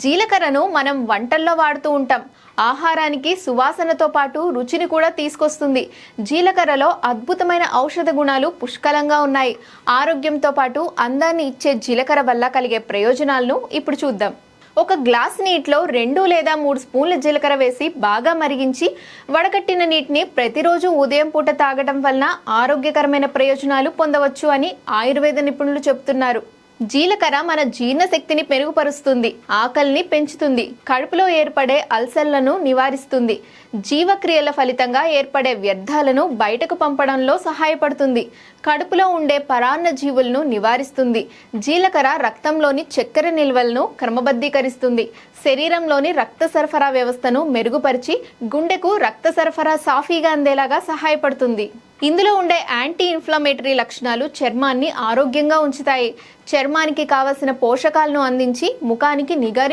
జీలకర్రను మనం వంటల్లో వాడుతూ ఉంటాం. ఆహారానికి సువాసనతో పాటు రుచిని కూడా తీసుకొస్తుంది. జీలకర్రలో అద్భుతమైన ఔషధ గుణాలు పుష్కలంగా ఉన్నాయి. ఆరోగ్యంతో పాటు అందాన్ని ఇచ్చే జీలకర్ర వల్ల కలిగే ప్రయోజనాలను ఇప్పుడు చూద్దాం. ఒక గ్లాస్ నీటిలో రెండు లేదా మూడు స్పూన్ల జీలకర్ర వేసి బాగా మరిగించి వడకట్టిన నీటిని ప్రతిరోజు ఉదయం పూట తాగడం వలన ఆరోగ్యకరమైన ప్రయోజనాలు పొందవచ్చు అని ఆయుర్వేద నిపుణులు చెబుతున్నారు. జీలకర్ర మన జీర్ణశక్తిని మెరుగుపరుస్తుంది ఆకలిని పెంచుతుంది కడుపులో ఏర్పడే అల్సర్లను నివారిస్తుంది జీవక్రియల ఫలితంగా ఏర్పడే వ్యర్థాలను బయటకు పంపడంలో సహాయపడుతుంది కడుపులో ఉండే పరాన్న జీవులను నివారిస్తుంది జీలకర్ర రక్తంలోని చక్కెర నిల్వలను క్రమబద్ధీకరిస్తుంది శరీరంలోని రక్త సరఫరా వ్యవస్థను మెరుగుపరిచి గుండెకు రక్త సరఫరా సాఫీగా అందేలాగా సహాయపడుతుంది. ఇందులో ఉండే యాంటీ ఇన్ఫ్లమేటరీ లక్షణాలు చర్మాన్ని ఆరోగ్యంగా ఉంచుతాయి. చర్మానికి కావలసిన పోషకాలను అందించి ముఖానికి నిగారి